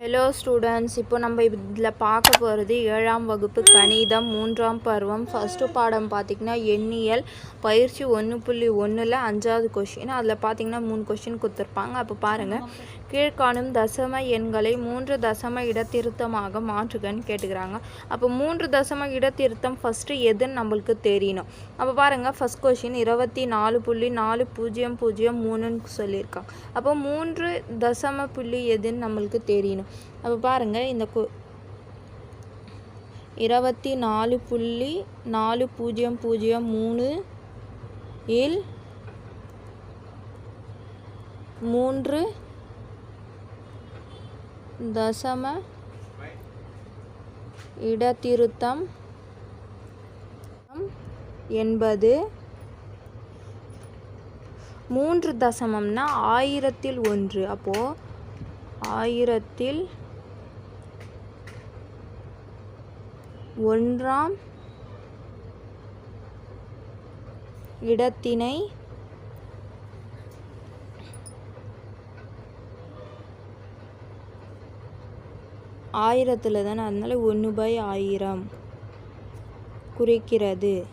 Hello students இப்போ நம்ம இதில் பார்க்க போகிறது ஏழாம் வகுப்பு கணிதம் மூன்றாம் பருவம். ஃபஸ்ட்டு பாடம் பார்த்திங்கன்னா எண்ணியல் பயிற்சி ஒன்று புள்ளி ஒன்றில் அஞ்சாவது கொஷின் அதில் பார்த்திங்கன்னா மூணு கொஷின் கொடுத்துருப்பாங்க. அப்போ பாருங்கள் கீழ்காணும் தசம எண்களை மூன்று தசம இடத்திருத்தமாக மாற்றுகன்னு கேட்டுக்கிறாங்க. அப்போ மூன்று தசம இடத்திருத்தம் ஃபஸ்ட்டு எதுன்னு நம்மளுக்கு தெரியணும். அப்போ பாருங்கள் ஃபஸ்ட் கொஷின் இருபத்தி நாலு புள்ளி நாலு பூஜ்ஜியம் பூஜ்ஜியம் மூணுன்னு சொல்லியிருக்காங்க அப்போ மூன்று தசம புள்ளி எதுன்னு நம்மளுக்கு தெரியணும். அப்போ பாருங்கள் இந்த கு இருபத்தி நாலு புள்ளி நாலு பூஜ்ஜியம் பூஜ்ஜியம் மூணு இல் மூன்று தசம இடத்திருத்தம் என்பது மூன்று தசமம்னா ஆயிரத்தில் ஒன்று. அப்போது ஆயிரத்தில் ஒன்றாம் இடத்தினை ஆயிரத்தில் தானே அதனால் ஒன்று பை ஆயிரம் குறிக்கிறது.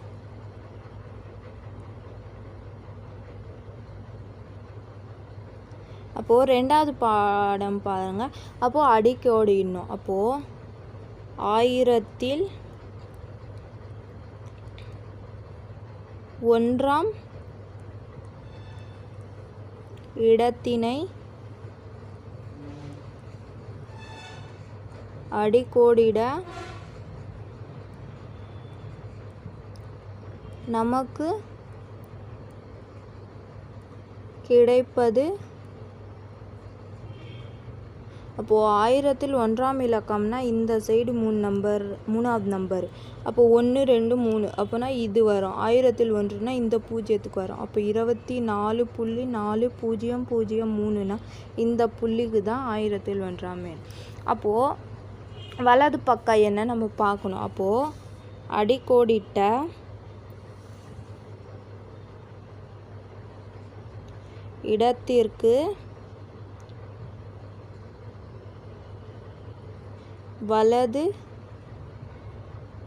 அப்போது ரெண்டாவது பாடம் பாருங்கள் அப்போது அடிக்கோடு இன்னும். அப்போது ஆயிரத்தில் ஒன்றாம் இடத்தினை அடிக்கோடிட நமக்கு கிடைப்பது. அப்போது ஆயிரத்தில் ஒன்றாம் இலக்கம்னா இந்த சைடு மூணு நம்பர் மூணாவது நம்பர் அப்போ ஒன்று ரெண்டு மூணு. அப்போனா இது வரும். ஆயிரத்தில் ஒன்றுனா இந்த பூஜ்ஜியத்துக்கு வரும். அப்போ இருபத்தி நாலு புள்ளி நாலு பூஜ்ஜியம் பூஜ்ஜியம் மூணுனா இந்த புள்ளிக்கு தான் ஆயிரத்தில் ஒன்றாம் எண் அப்போது வலது பக்கம் என்ன நம்ம பார்க்கணும். அப்போது அடிக்கோடிட்ட இடத்திற்கு வலது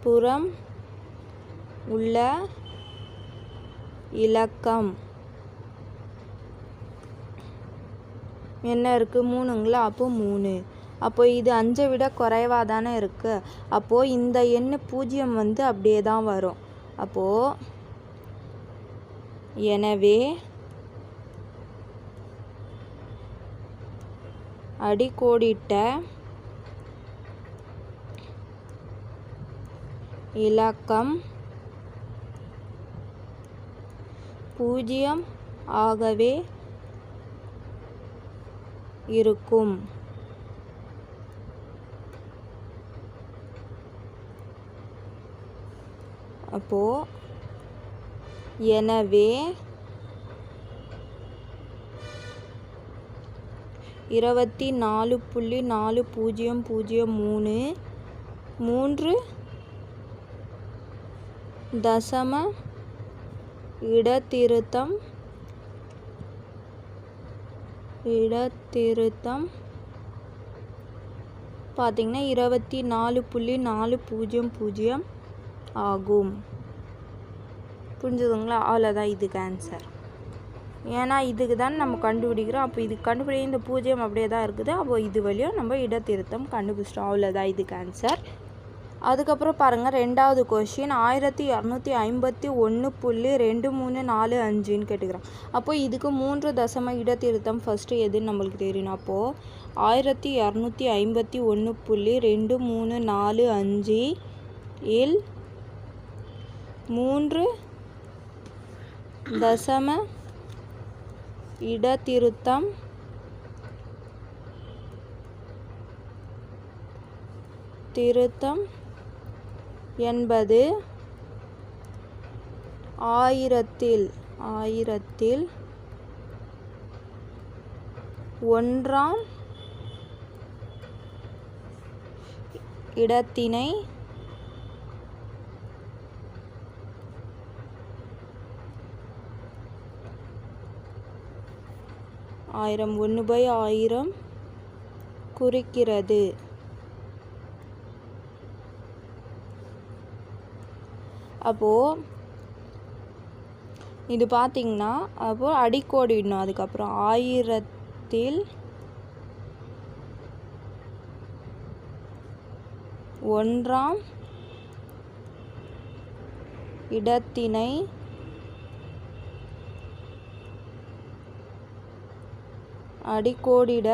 புறம் உள்ள இலக்கம். என்ன இருக்குது மூணுங்களா? அப்போ மூணு. அப்போ இது அஞ்சை விட குறைவாக தானே இருக்குது அப்போது இந்த எண் பூஜ்ஜியம் வந்து அப்படியே தான் வரும். அப்போது எனவே அடிக்கோடிட்ட இலக்கம் பூஜ்ஜியம் ஆகவே இருக்கும். அப்போ எனவே இருபத்தி நாலு புள்ளி நாலு பூஜ்ஜியம் பூஜ்ஜியம் மூணு மூன்று தசம இடத்திருத்தம் இடத்திருத்தம் பார்த்திங்கன்னா இருபத்தி நாலு புள்ளி நாலு பூஜ்ஜியம் பூஜ்ஜியம் ஆகும். புரிஞ்சுதுங்களா? அவ்வளோதான் இதுக்கு ஆன்சர் ஏன்னா இதுக்கு தான் நம்ம கண்டுபிடிக்கிறோம். அப்போ இதுக்கு கண்டுபிடி இந்த பூஜ்ஜியம் அப்படியே தான் இருக்குது. அப்போ இது வழியாக நம்ம இடத்திருத்தம் கண்டுபிடிச்சிட்டோம். அவ்வளோதான் இதுக்கு ஆன்சர் அதுக்கப்புறம் பாருங்கள் ரெண்டாவது கொஷின் ஆயிரத்தி இரநூத்தி ஐம்பத்தி ஒன்று புள்ளி ரெண்டு மூணு நாலு அஞ்சுன்னு கேட்டுக்கிறோம். அப்போது இதுக்கு மூன்று தசம இடத்திருத்தம் ஃபஸ்ட்டு எதுன்னு நம்மளுக்கு தெரியணும் அப்போது ஆயிரத்தி இரநூத்தி ஐம்பத்தி ஒன்று புள்ளி ரெண்டு மூணு நாலு அஞ்சு இல் மூன்று தசம இடத்திருத்தம். திருத்தம் என்பது ஆயிரத்தில் ஆயிரத்தில் ஒன்றாம் இடத்தினை ஆயிரம். ஒன்று பை ஆயிரம் குறிக்கிறது. அப்போது இது பார்த்திங்கன்னா அப்போ அடிக்கோடிடணும் அதுக்கப்புறம். ஆயிரத்தில் ஒன்றாம் இடத்தினை அடிக்கோடிட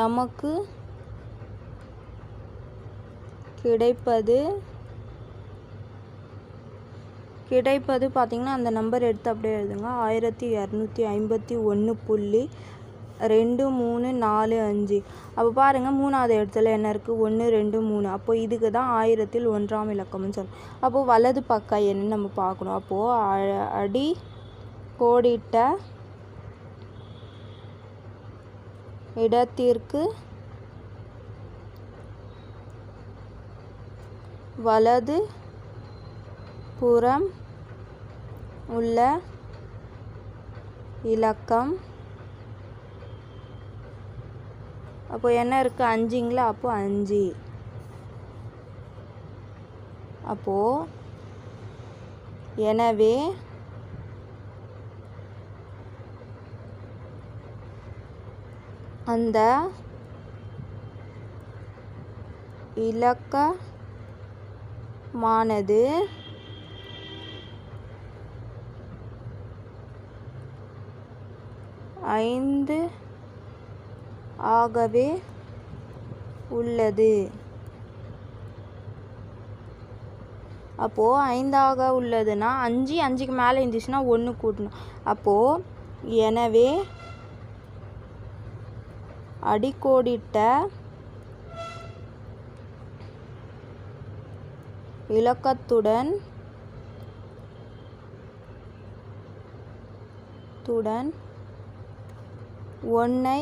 நமக்கு கிடைப்பது கிடைப்பது பார்த்திங்கன்னா அந்த நம்பர் எடுத்து அப்படியே எழுதுங்க. ஆயிரத்தி இரநூத்தி ஐம்பத்தி ஒன்று புள்ளி ரெண்டு மூணு நாலு அஞ்சு. அப்போ பாருங்கள் மூணாவது இடத்துல என்ன இருக்குது ஒன்று ரெண்டு மூணு. அப்போ இதுக்கு தான் ஆயிரத்தில் ஒன்றாம் இலக்கம்னு சொல்லணும் அப்போது வலது பக்கம் என்னன்னு நம்ம பார்க்கணும். அப்போது அடி கோடிட்ட இடத்திற்கு வலது புறம் உள்ள இலக்கம். அப்போ என்ன இருக்குது அஞ்சுங்களா? அப்போ அஞ்சு. அப்போது எனவே அந்த இலக்கமானது ஐந்து ஆகவே உள்ளது. அப்போது ஐந்தாக உள்ளதுன்னா அஞ்சு அஞ்சுக்கு மேலே இருந்துச்சுன்னா ஒன்று கூட்டணும். அப்போது எனவே அடிக்கோடிட்ட இலக்கத்துடன் துடன் ஒன்றை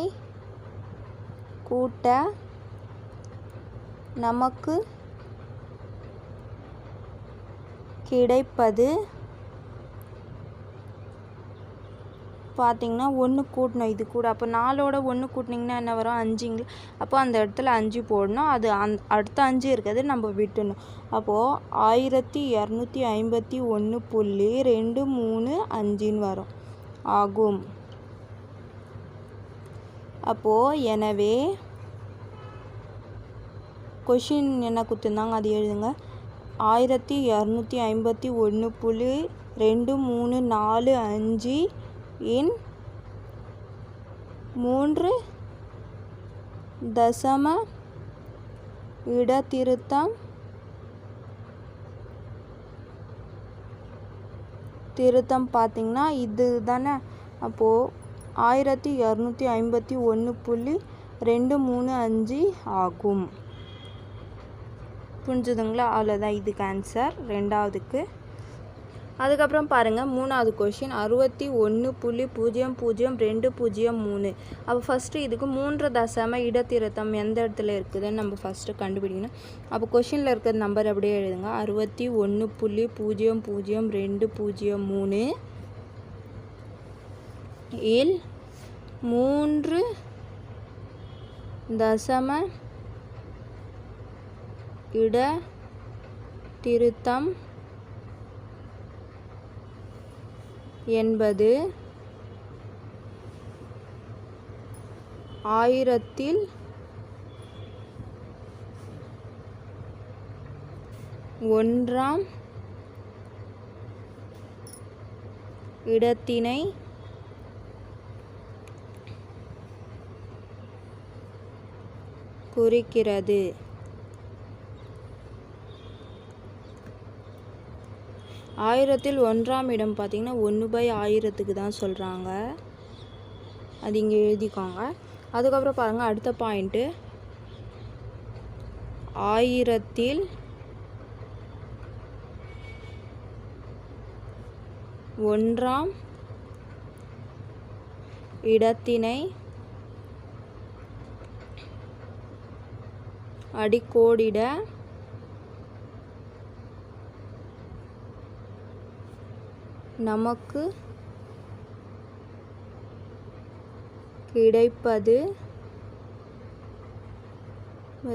கூட்ட நமக்கு கிடைப்பது பார்த்தீங்கன்னா ஒன்று கூட்டணும். இது கூட அப்போ நாலோட ஒன்று கூட்டினீங்கன்னா என்ன வரும்? அஞ்சுங்களா அப்போ அந்த இடத்துல அஞ்சு போடணும். அது அந் அடுத்த அஞ்சு இருக்கிறது நம்ம விட்டுணும். அப்போது ஆயிரத்தி இரநூத்தி ஐம்பத்தி ஒன்று புள்ளி ரெண்டு மூணு அஞ்சுன்னு வரும். ஆகும். அப்போது எனவே கொஷின் என்ன கொடுத்துருந்தாங்க அது எழுதுங்க. ஆயிரத்தி இரநூத்தி ஐம்பத்தி ஒன்று புள்ளி ரெண்டு மூணு நாலு அஞ்சு இன் மூன்று தசம இடத்திருத்தம் திருத்தம் பார்த்திங்கன்னா இது தானே. அப்போது ஆயிரத்தி இரநூத்தி ஐம்பத்தி ஒன்று புள்ளி ரெண்டு மூணு அஞ்சு ஆகும். புரிஞ்சுதுங்களா? அவ்வளோதான் இதுக்கு ஆன்சர் ரெண்டாவதுக்கு அதுக்கப்புறம் பாருங்கள் மூணாவது கொஷின் அறுபத்தி ஒன்று புள்ளி பூஜ்ஜியம் பூஜ்ஜியம் ரெண்டு பூஜ்ஜியம் மூணு. அப்போ ஃபஸ்ட்டு இதுக்கு மூன்று தசம இடத்திருத்தம் எந்த இடத்துல இருக்குதுன்னு நம்ம ஃபஸ்ட்டு கண்டுபிடிக்கணும். அப்போ கொஷினில் இருக்கிற நம்பர் அப்படியே எழுதுங்க. அறுபத்தி ஒன்று புள்ளி பூஜ்ஜியம் பூஜ்ஜியம் ரெண்டு பூஜ்ஜியம் மூணு. இல் மூன்று தசம இட திருத்தம் என்பது ஆயிரத்தில் ஒன்றாம் இடத்தினை குறிக்கிறது. ஆயிரத்தில் ஒன்றாம் இடம் பார்த்திங்கன்னா ஒன்று பை ஆயிரத்துக்கு தான் சொல்கிறாங்க. அது இங்கே எழுதிக்கோங்க. அதுக்கப்புறம் பாருங்கள் அடுத்த பாயிண்ட்டு ஆயிரத்தில் ஒன்றாம் இடத்தினை அடிக்கோடிட நமக்கு கிடைப்பது.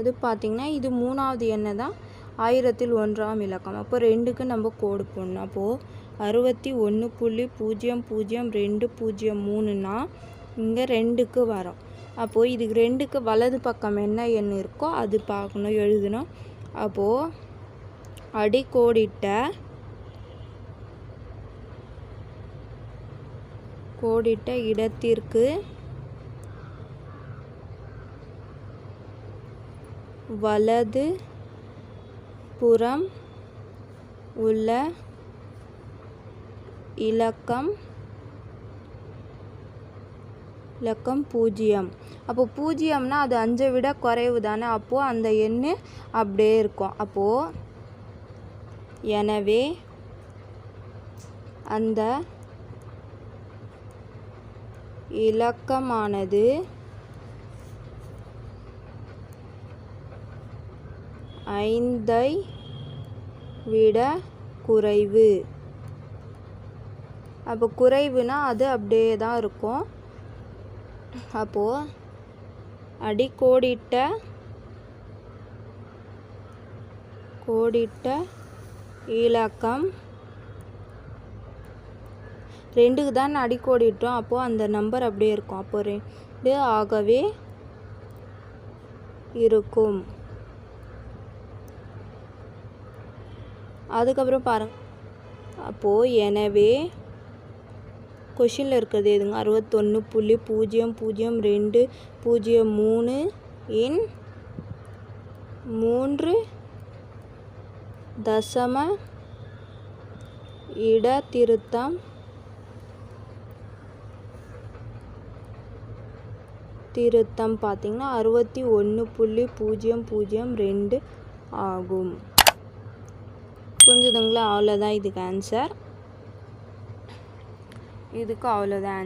இது பார்த்திங்கன்னா இது மூணாவது எண்ணெய் தான். ஆயிரத்தில் ஒன்றாம் இலக்கம். அப்போ ரெண்டுக்கு நம்ம கோடு போடணும். அப்போது அறுபத்தி ஒன்று புள்ளி பூஜ்ஜியம் பூஜ்ஜியம் ரெண்டு பூஜ்ஜியம் மூணுனா இங்கே ரெண்டுக்கு வரும். அப்போது இதுக்கு ரெண்டுக்கு வலது பக்கம் என்ன எண் இருக்கோ அது பார்க்கணும் எழுதணும். அப்போது அடிக்கோடிட்ட கோடிட்ட இடத்திற்கு வலது புறம் உள்ள இலக்கம் இலக்கம் பூஜ்ஜியம். அப்போ பூஜ்ஜியம்னா அது அஞ்சை விட குறைவு தானே? அப்போது அந்த எண் அப்படியே இருக்கும். அப்போது எனவே அந்த இலக்கமானது. ஐந்தை விட குறைவு. அப்போ குறைவுனா அது அப்படியே தான் இருக்கும். அப்போது அடிக்கோடிட்ட கோடிட்ட இலக்கம் ரெண்டுக்கு தான் அடிக்கோடிட்டோம் அப்போது அந்த நம்பர் அப்படியே இருக்கும். அப்போ ரெண்டு ஆகவே இருக்கும். அதுக்கப்புறம் பாருங்க. அப்போது எனவே கொஷினில் இருக்கிறது எதுங்க? அறுபத்தொன்று புள்ளி பூஜ்ஜியம் பூஜ்ஜியம் ரெண்டு பூஜ்ஜியம் மூணு இன் மூன்று தசம இட திருத்தம் பார்த்திங்கன்னா அறுபத்தி ஒன்று புள்ளி பூஜ்ஜியம் பூஜ்ஜியம் ரெண்டு ஆகும். புரிஞ்சுதுங்களா? அவ்வளோதான் இதுக்கு ஆன்சர் இதுக்கு அவ்வளோதான்